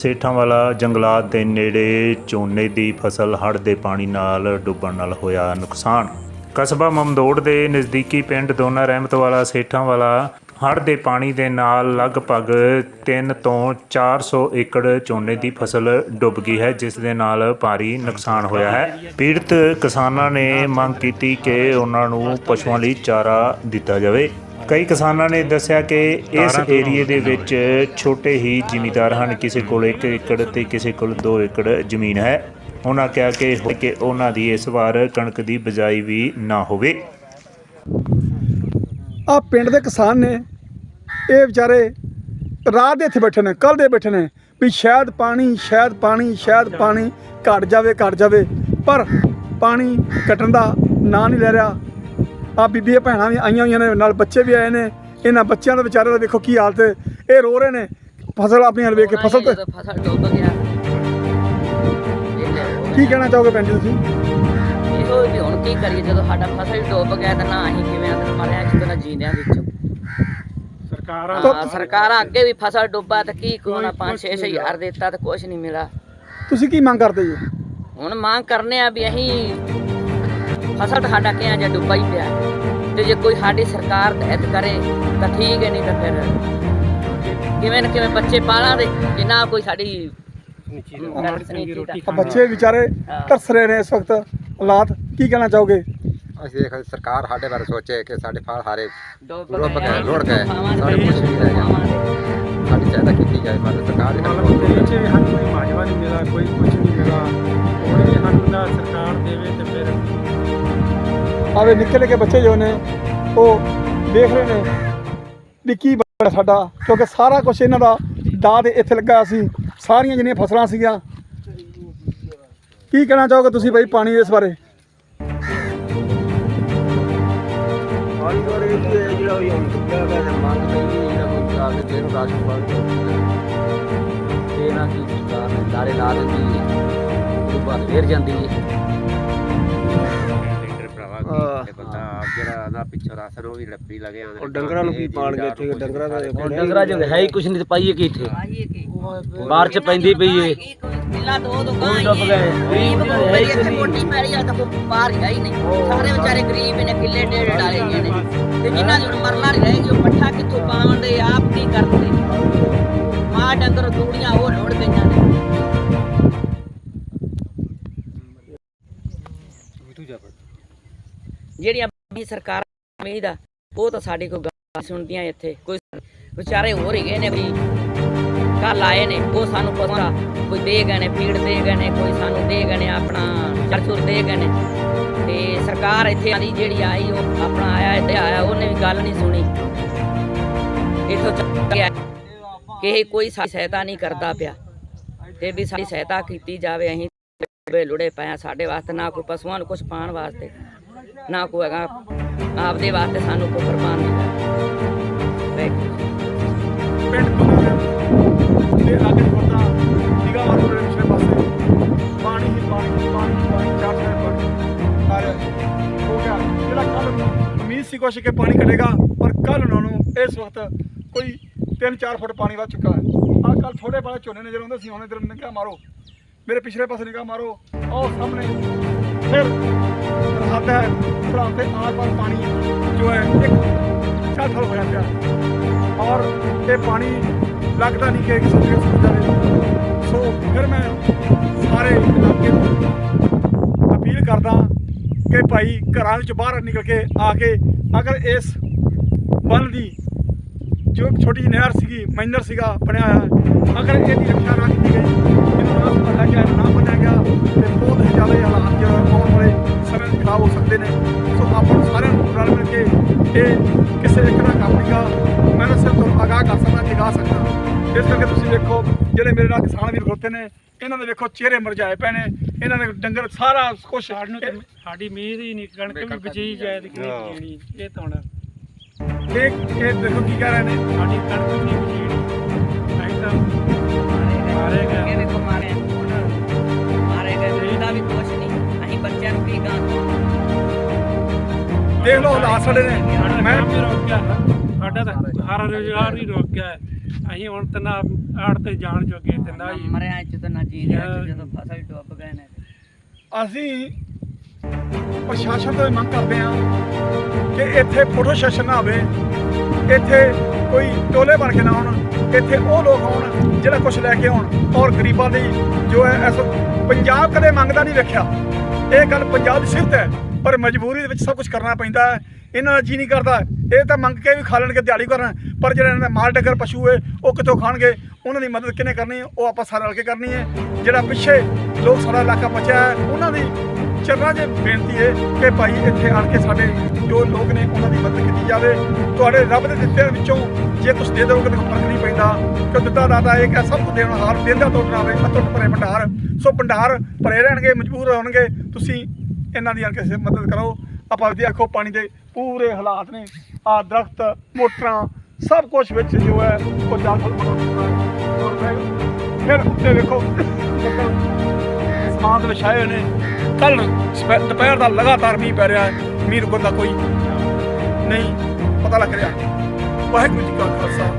ਸੇਠਾਂ ਵਾਲਾ ਜੰਗਲਾਤ ਦੇ ਨੇੜੇ ਝੋਨੇ ਦੀ ਫਸਲ ਹੜ੍ਹ ਦੇ ਪਾਣੀ ਨਾਲ ਡੁੱਬਣ ਨਾਲ ਹੋਇਆ ਨੁਕਸਾਨ। ਕਸਬਾ ਮਮਦੋੜ ਦੇ ਨਜ਼ਦੀਕੀ ਪਿੰਡ ਦੋਨਾ ਰਹਿਮਤ ਵਾਲਾ ਸੇਠਾਂ ਵਾਲਾ ਹੜ੍ਹ ਦੇ ਪਾਣੀ ਦੇ ਨਾਲ ਲਗਭਗ 3 ਤੋਂ 400 ਏਕੜ ਝੋਨੇ ਦੀ ਫਸਲ ਡੁੱਬ ਗਈ ਹੈ ਜਿਸ ਦੇ ਨਾਲ ਭਾਰੀ ਨੁਕਸਾਨ ਹੋਇਆ ਹੈ। ਪੀੜਤ ਕਿਸਾਨਾਂ ਨੇ ਮੰਗ ਕੀਤੀ ਕਿ ਉਹਨਾਂ ਨੂੰ ਪਸ਼ੂਆਂ ਲਈ ਚਾਰਾ ਦਿੱਤਾ ਜਾਵੇ। ਕਈ ਕਿਸਾਨਾਂ ਨੇ ਦੱਸਿਆ ਕਿ ਇਸ ਏਰੀਏ ਦੇ ਵਿੱਚ ਛੋਟੇ ਹੀ ਜ਼ਿਮੀਂਦਾਰ ਹਨ। ਕਿਸੇ ਕੋਲ 1 ਏਕੜ ਤੇ ਕਿਸੇ ਕੋਲ 2 ਏਕੜ ਜ਼ਮੀਨ ਹੈ। ਉਹਨਾਂ ਕਿਹਾ ਕਿ ਕਿ ਉਹਨਾਂ ਦੀ ਇਸ ਵਾਰ ਕਣਕ ਦੀ ਬਜਾਈ ਵੀ ਨਾ ਹੋਵੇ। ਆ ਪਿੰਡ ਦੇ ਕਿਸਾਨ ਨੇ ਇਹ ਵਿਚਾਰੇ ਰਾਤ ਦੇ ਇੱਥੇ ਬੈਠੇ ਨੇ ਕੱਲ ਦੇ ਬੈਠੇ ਨੇ ਵੀ ਸ਼ਾਇਦ ਪਾਣੀ ਸ਼ਾਇਦ ਪਾਣੀ ਸ਼ਾਇਦ ਪਾਣੀ ਘਟ ਜਾਵੇ ਘਟ ਜਾਵੇ, ਪਰ ਪਾਣੀ ਘਟਣ ਦਾ ਨਾਂ ਨਹੀਂ ਲੈ ਰਿਹਾ। ਆ ਬੀਬੀਆਂ ਭੈਣਾਂ ਵੀ ਆਈਆਂ ਹੋਈਆਂ ਨੇ, ਨਾਲ ਬੱਚੇ ਵੀ ਆਏ ਨੇ। ਇਹਨਾਂ ਬੱਚਿਆਂ ਦਾ ਵਿਚਾਰੇ ਦਾ ਵੇਖੋ ਕੀ ਹਾਲਤ ਹੈ। ਇਹ ਰੋ ਰਹੇ ਨੇ। ਫਸਲ ਆਪਣੀ ਹਲ ਵੇਖ ਕੇ ਫਸਲ ਤੇ ਫਸਲ ਡੁੱਬ ਗਿਆ ਕੀ ਕਹਿਣਾ ਚਾਹੋਗੇ ਭੈਣ ਤੁਸੀਂ? ਇਹੋ ਵੀ ਹੁਣ ਕੀ ਕਰੀਏ, ਜਦੋਂ ਸਾਡਾ ਫਸਲ ਡੁੱਬ ਗਿਆ ਤਾਂ ਨਾ ਅਸੀਂ ਕਿਵੇਂ ਅੰਦਰ ਮਰਿਆ ਜਿੱਦਾਂ ਨਾ ਜੀਂਦਿਆਂ ਵਿੱਚੋਂ। ਸਰਕਾਰਾਂ ਸਰਕਾਰਾਂ ਅੱਗੇ ਵੀ ਫਸਲ ਡੁੱਬਾ ਤਾਂ ਕੀ ਕੋਣਾ 5-6 ਹਜ਼ਾਰ ਦਿੱਤਾ ਤਾਂ ਕੁਝ ਨਹੀਂ ਮਿਲਾ ਤੁਸੀਂ ਕੀ ਮੰਗ ਕਰਦੇ ਜੀ? ਹੁਣ ਮੰਗ ਕਰਨੇ ਆ ਵੀ ਅਸੀਂ ਫਸਲ ਸਾਡਾ ਕਿਹਾ ਜਾਂ ਡੁੱਬਾ ਹੀ ਪਿਆ। ਤੇ ਜੇ ਕੋਈ ਸਾਡੀ ਸਰਕਾਰ ਤਹਿਤ ਕਰੇ ਤਾਂ ਠੀਕ ਹੈ ਨਹੀਂ ਤਾਂ ਫਿਰ ਕਿਵੇਂ ਨਾ ਕਿਵੇਂ ਬੱਚੇ ਪਾਲਾਂ ਦੇ ਜਿੰਨਾ ਕੋਈ ਸਾਡੀ ਚੰਗੀ ਰੋਟੀ ਆ ਬੱਚੇ ਵਿਚਾਰੇ ਤਰਸ ਰਹੇ ਨੇ ਇਸ ਵਕਤ। ਹਾਲਾਤ ਕੀ ਕਹਿਣਾ ਚਾਹੋਗੇ? ਅਸੀਂ ਦੇਖ ਸਰਕਾਰ ਸਾਡੇ ਬਾਰੇ ਸੋਚੇ ਕਿ ਸਾਡੇ ਫਲ ਹਾਰੇ ਡੁੱਬ ਗਏ, ਗਏ ਰੁੜ ਗਏ ਸਾਡੇ ਕੁਛ ਨਹੀਂ ਰਹਿ ਗਿਆ। ਸਾਡੀ ਚਾਹੀਦਾ ਕੀਤੀ ਜਾਏ ਪਰ ਸਰਕਾਰ ਦੇ ਨਾਲ ਕੋਈ ਮਾਜਵਾ ਨਹੀਂ ਮਿਲਾ ਕੋਈ ਕੁਝ ਨਹੀਂ ਮਿਲਾ ਹੁਣ ਵੀ ਸਾਨੂੰ ਨਾ ਸਰਕਾਰ ਦੇਵੇ ਤੇ ਫਿਰ ਆਵੇ ਨਿੱਕੇ ਨਿੱਕੇ ਬੱਚੇ ਜੋ ਨੇ ਉਹ ਦੇਖ ਰਹੇ ਨੇ ਵੀ ਕੀ ਬੜਾ ਸਾਡਾ ਕਿਉਂਕਿ ਸਾਰਾ ਕੁਝ ਇਹਨਾਂ ਦਾ ਦਾਦ ਇੱਥੇ ਲੱਗਾ ਸੀ। ਸਾਰੀਆਂ ਜਿਹੜੀਆਂ ਫਸਲਾਂ ਸੀਗੀਆਂ ਕੀ ਕਹਿਣਾ ਚਾਹੋਗੇ ਤੁਸੀਂ ਬਾਈ ਪਾਣੀ ਇਸ ਬਾਰੇ? ਪਾਣੀ ਵਾਲੇ ਜਿਹੜਾ ਵੀ ਹੁਣ ਟੁੱਟਿਆ ਗਿਆ ਤੇ ਮੰਗ ਪਈ ਜਿਹੜਾ ਕੋਈ ਸਰਕਾਰ ਦੇ ਦੇਣ ਰਾਸ਼ਨ ਪਾਣੀ ਤੇ ਨਾ ਕੀ ਸਰਕਾਰ ਨੇ ਲਾਰੇ ਲਾ ਦਿੰਦੀ ਹੈ ਉਹ ਬਾਅਦ ਫੇਰ ਜਾਂਦੀ ਹੈ। ਬੰਦਾ ਜਿਹੜਾ ਨਾ ਪਿੱਛੋਂ ਰਾਸ਼ਨ ਉਹ ਵੀ ਲੱਪੀ ਲਗੇ ਆਉਂਦੇ ਡੰਗਰਾਂ ਨੂੰ ਕੀ ਪਾਣਗੇ ਇੱਥੇ? ਡੰਗਰਾਂ ਦਾ ਹੁਣ ਡੰਗਰਾਂ ਚ ਹੈ ਹੀ ਕੁਛ ਨਹੀਂ ਤੇ ਪਾਈਏ ਕੀ ਇੱਥੇ? ਬਾਹਰ ਚ ਪੈਂਦੀ ਪਈ ਏ। ਕਿਲਾ ਦੋ ਦੋ ਗਾਂ ਡੁੱਬ ਗਏ ਗਰੀਬ ਹੈ ਹੀ ਇੱਥੇ ਮੋਟੀ ਪੈੜੀ ਆ ਤਾਂ ਕੋਈ ਬਾਹਰ ਹੀ ਹੈ ਹੀ ਨਹੀਂ। ਸਾਰੇ ਵਿਚਾਰੇ ਗਰੀਬ ਨੇ ਕਿੱਲੇ ਡੇਢ ਡਾਲੇ ਗਏ ਨੇ। ਤੇ ਜਿਨ੍ਹਾਂ ਦੀ ਹੁਣ ਮਰਨਾ ਨਹੀਂ ਰਹੇਗੀ ਉਹ ਪੱਠਾ ਕਿੱਥੋਂ ਪਾਉਂਦੇ ਆਪ ਕੀ ਕਰਦੇ? ਮਾਂ ਡੰਗਰ ਦੂੜੀਆਂ ਉਹ ਲੋੜ ਗਈਆਂ ਨੇ। ਜਿਹੜੀਆਂ ਵੀ ਸਰਕਾਰ ਉਮੀਦ ਆ, ਉਹ ਤਾਂ ਸਾਡੀ ਕੋਈ ਗੱਲ ਸੁਣਦੀਆਂ ਇੱਥੇ। ਕੋਈ ਵਿਚਾਰੇ ਹੋਰ ਹੀ ਗਏ ਨੇ ਵੀ ਕੱਲ ਆਏ ਨੇ, ਉਹ ਸਾਨੂੰ ਪਤਾ ਕੋਈ ਦੇ ਗਏ ਨੇ ਫੀਡ ਦੇ ਗਏ ਨੇ, ਕੋਈ ਸਾਨੂੰ ਦੇ ਗਏ ਨੇ, ਆਪਣਾ ਚਰਚੁਰ ਦੇ ਗਏ ਨੇ। ਤੇ ਸਰਕਾਰ ਇੱਥੇ ਆਦੀ, ਜਿਹੜੀ ਆਈ, ਉਹ ਆਪਣਾ ਆਇਆ, ਇੱਥੇ ਆਇਆ, ਉਹਨੇ ਵੀ ਗੱਲ ਨਹੀਂ ਸੁਣੀ। ਇਥੋਂ ਚੱਲ ਗਿਆ। ਕਿ ਕੋਈ ਸਹਾਇਤਾ ਨਹੀਂ ਕਰਦਾ ਪਿਆ। ਤੇ ਵੀ ਸਾਡੀ ਸਹਾਇਤਾ ਕੀਤੀ ਜਾਵੇ, ਅਸੀਂ ਲੁੜੇ ਪਏ ਸਾਡੇ ਵਾਸਤੇ ਨਾ ਕੋਈ ਪਸ਼ੂਆਂ ਨੂੰ ਕੁਝ ਪਾਣ ਵਾਸਤੇ। ਨਾ ਕੋਈ ਹੈਗਾ। ਆਪਦੇ ਵਾਸਤੇ ਸਾਨੂੰ ਕੋਈ ਪ੍ਰਮਾਨ ਪਿੰਡ ਦੇ ਲਾਗੇ ਪਤਾ ਨਿਗਾਹ ਮਾਰੋ ਮੇਰੇ ਪਿਛਲੇ ਪਾਸੇ, ਪਾਣੀ ਹੀ ਪਾਣੀ ਪਾਣੀ ਪਾਣੀ, ਚਾਰ ਚਾਰ ਫੁੱਟ ਪਰ ਹੋ ਗਿਆ। ਜਿਹੜਾ ਕੱਲ ਉਮੀਦ ਸੀ, ਕੁਛ ਕਿ ਪਾਣੀ ਘਟੇਗਾ, ਪਰ ਕੱਲ ਉਹਨਾਂ ਨੂੰ ਇਸ ਵਕਤ ਕੋਈ 3-4 ਫੁੱਟ ਪਾਣੀ ਵੱਧ ਚੁੱਕਾ ਹੈ। ਆ ਕੱਲ ਥੋੜੇ ਵਾਲੇ ਝੋਨੇ ਨਜ਼ਰ ਆਉਂਦੇ ਸੀ, ਹੁਣ ਇਧਰ ਨਿਗਾਹ ਮਾਰੋ। ਮੇਰੇ ਪਿਛਲੇ ਪਾਸੇ ਨਿਗਾਹ ਮਾਰੋ ਉਹ ਸਾਹਮਣੇ ਫਿਰ ਸਰਹੱਦ ਹੈ ਸਰਹੱਦ ਦੇ ਆਰ ਪਾਰ ਪਾਣੀ ਜੋ ਹੈ ਇੱਕ ਛੱਠ ਹੋਇਆ ਪਿਆ। ਔਰ ਇਹ ਪਾਣੀ ਲੱਗਦਾ ਨਹੀਂ ਕਿ ਕਿਸੇ ਦੇ ਸੁੱਕ ਜਾਵੇ। ਸੋ ਫਿਰ ਮੈਂ ਸਾਰੇ ਇਲਾਕੇ ਨੂੰ ਅਪੀਲ ਕਰਦਾ ਕਿ ਭਾਈ ਘਰਾਂ ਵਿੱਚ ਬਾਹਰ ਨਿਕਲ ਕੇ ਆ ਕੇ ਅਗਰ ਇਸ ਬੰਨ ਦੀ ਜੋ ਛੋਟੀ ਜਿਹੀ ਨਹਿਰ ਸੀਗੀ ਮਾਈਨਰ ਸੀਗਾ, ਬਣਿਆ ਹੋਇਆ, ਅਗਰ ਇਹਦੀ ਰੱਖਿਆ ਨਾ ਕੀਤੀ ਗਈ ਇਸ ਕਰਕੇ ਤੁਸੀਂ ਵੇਖੋ ਜਿਹੜੇ ਮੇਰੇ ਨਾਲ ਕਿਸਾਨ ਵੀਰ ਖਲੋਤੇ ਨੇ ਇਹਨਾਂ ਦੇ ਵੇਖੋ ਚਿਹਰੇ ਮੁਰਝਾਏ ਪਏ ਨੇ ਇਹਨਾਂ ਦੇ ਡੰਗਰ ਸਾਰਾ ਕੁਝ ਸਾਨੂੰ ਸਾਡੀ ਉਮੀਦ ਹੀ ਨਹੀਂ ਕਣਕ ਵੀ ਬਚੀ ਜਾਏ ਤੇ ਕਿਹੜੀ ਇਹ ਤਾਂ ਹੁਣ ਇਹ ਦੇਖੋ ਕੀ ਕਹਿ ਰਹੇ ਨੇ। ਸਾਡੀ ਕਣਕ ਵੀ ਨਹੀਂ ਬਚੀ। ਅਸੀਂ ਤਾਂ ਮਾਰੇ ਇਹ ਗਏ ਵੇਖੋ ਮਾਰੇ ਮਾਰੇ ਗਏ ਇਹਦਾ ਵੀ ਕੁਛ ਨਹੀਂ। ਅਸੀਂ ਬੱਚਿਆਂ ਨੂੰ ਕੀ ਗਾਂ ਦੇਖ ਲਓ ਹਾਲਾਤ ਸਾਡੇ ਨੇ। ਮੈਂ ਸਾਡਾ ਤਾਂ ਸਾਰਾ ਰੁਜ਼ਗਾਰ ਹੀ ਰੁਕ ਗਿਆ। ਹੈ। ਅਸੀਂ ਹੁਣ ਤਾਂ ਨਾ ਆੜ ਤੇ ਜਾਣ ਜੋਗੇ ਤੇ ਨਾ ਹੀ ਮਰਿਆ ਚ ਤਾਂ ਨਾ ਜੀ ਰਿਹਾ ਚ ਜਦੋਂ ਫਸਲ ਡੁੱਬ ਗਏ ਨੇ। ਅਸੀਂ ਪ੍ਰਸ਼ਾਸਨ ਤੋਂ ਮੰਗ ਕਰਦੇ ਹਾਂ ਕਿ ਇੱਥੇ ਫੋਟੋ ਸੈਸ਼ਨ ਨਾ ਹੋਵੇ ਇੱਥੇ ਕੋਈ ਟੋਲੇ ਬਣ ਕੇ ਨਾ ਆਉਣ ਇੱਥੇ ਉਹ ਲੋਕ ਆਉਣ ਜਿਹੜਾ ਕੁਝ ਲੈ ਕੇ ਆਉਣ। ਔਰ ਗਰੀਬਾਂ ਦੀ ਜੋ ਹੈ ਇਸ ਪੰਜਾਬ ਕਦੇ ਮੰਗਦਾ ਨਹੀਂ ਵੇਖਿਆ। ਇਹ ਗੱਲ ਪੰਜਾਬ ਦੀ ਸਿਫਤ ਹੈ ਪਰ ਮਜਬੂਰੀ ਦੇ ਵਿੱਚ ਸਭ ਕੁਝ ਕਰਨਾ ਪੈਂਦਾ ਹੈ। ਇਹਨਾਂ ਦਾ ਜੀ ਨਹੀਂ ਕਰਦਾ। ਇਹ ਤਾਂ ਮੰਗ ਕੇ ਵੀ ਖਾ ਲੈਣਗੇ, ਦਿਹਾੜੀ ਕਰਨ। ਪਰ ਜਿਹੜੇ ਇਹਨਾਂ ਦੇ ਮਾਲ ਡੰਗਰ, ਪਸ਼ੂ ਹੈ ਉਹ ਕਿੱਥੋਂ ਖਾਣਗੇ? ਉਹਨਾਂ ਦੀ ਮਦਦ ਕਿਹਨੇ ਕਰਨੀ? ਉਹ ਆਪਾਂ ਸਾਰੇ ਰਲ ਕੇ ਕਰਨੀ ਹੈ। ਜਿਹੜਾ ਪਿੱਛੇ ਲੋਕ ਸਾਡਾ ਇਲਾਕਾ ਬਚਿਆ ਹੈ, ਉਹਨਾਂ ਦੀ ਚਰਨਾਂ 'ਚ ਬੇਨਤੀ ਹੈ ਕਿ ਭਾਈ ਇੱਥੇ ਆਣ ਕੇ ਸਾਡੇ ਜੋ ਲੋਕ ਨੇ, ਉਹਨਾਂ ਦੀ ਮਦਦ ਕੀਤੀ ਜਾਵੇ। ਤੁਹਾਡੇ ਰੱਬ ਦੇ ਦਿੱਤੇ ਵਿੱਚੋਂ ਜੇ ਕੁਝ ਦੇ ਦਿਓਗੇ ਤਾਂ ਕੋਈ ਫ਼ਰਕ ਨਹੀਂ ਪੈਂਦਾ। ਕਿ ਦਿੱਤਾ ਦਾਤਾ ਇਹ ਹੈ ਸਭ ਕੁਝ ਦੇਣ ਹਾਰ, ਦਿੰਦਾ ਤੋਂ ਬਣਾਵੇ ਅਤੁੱਟ ਭਰੇ ਭੰਡਾਰ। ਸੋ ਭੰਡਾਰ ਭਰੇ ਰਹਿਣਗੇ, ਮਜਬੂਰ ਹੋਣਗੇ। ਤੁਸੀਂ ਇਹਨਾਂ ਦੀ ਆਣ ਕੇ ਮਦਦ ਕਰੋ। ਆਪਾਂ ਦੇਖੋ ਪਾਣੀ ਦੇ ਪੂਰੇ ਹਾਲਾਤ ਨੇ ਆ ਦਰਖਤ, ਮੋਟਰਾਂ, ਸਭ ਕੁਝ ਵਿੱਚ ਜੋ ਹੈ, ਉਹ ਜਾਗਲ ਫਿਰ- ਫਿਰ ਉੱਤੇ ਵੇਖੋ ਸਮਾਨ ਦੇ ਵਿਛਾਏ ਹੋਏ ਨੇ ਕੱਲ ਦੁਪਹਿਰ ਦਾ ਲਗਾਤਾਰ ਮੀਂਹ ਪੈ ਰਿਹਾ ਹੈ, ਮੀਂਹ ਰੁਕਣ ਦਾ ਕੋਈ ਨਹੀਂ ਪਤਾ ਲੱਗ ਰਿਹਾ। ਵਾਹਿਗੁਰੂ ਜੀ ਕਾ ਖਾਲਸਾ।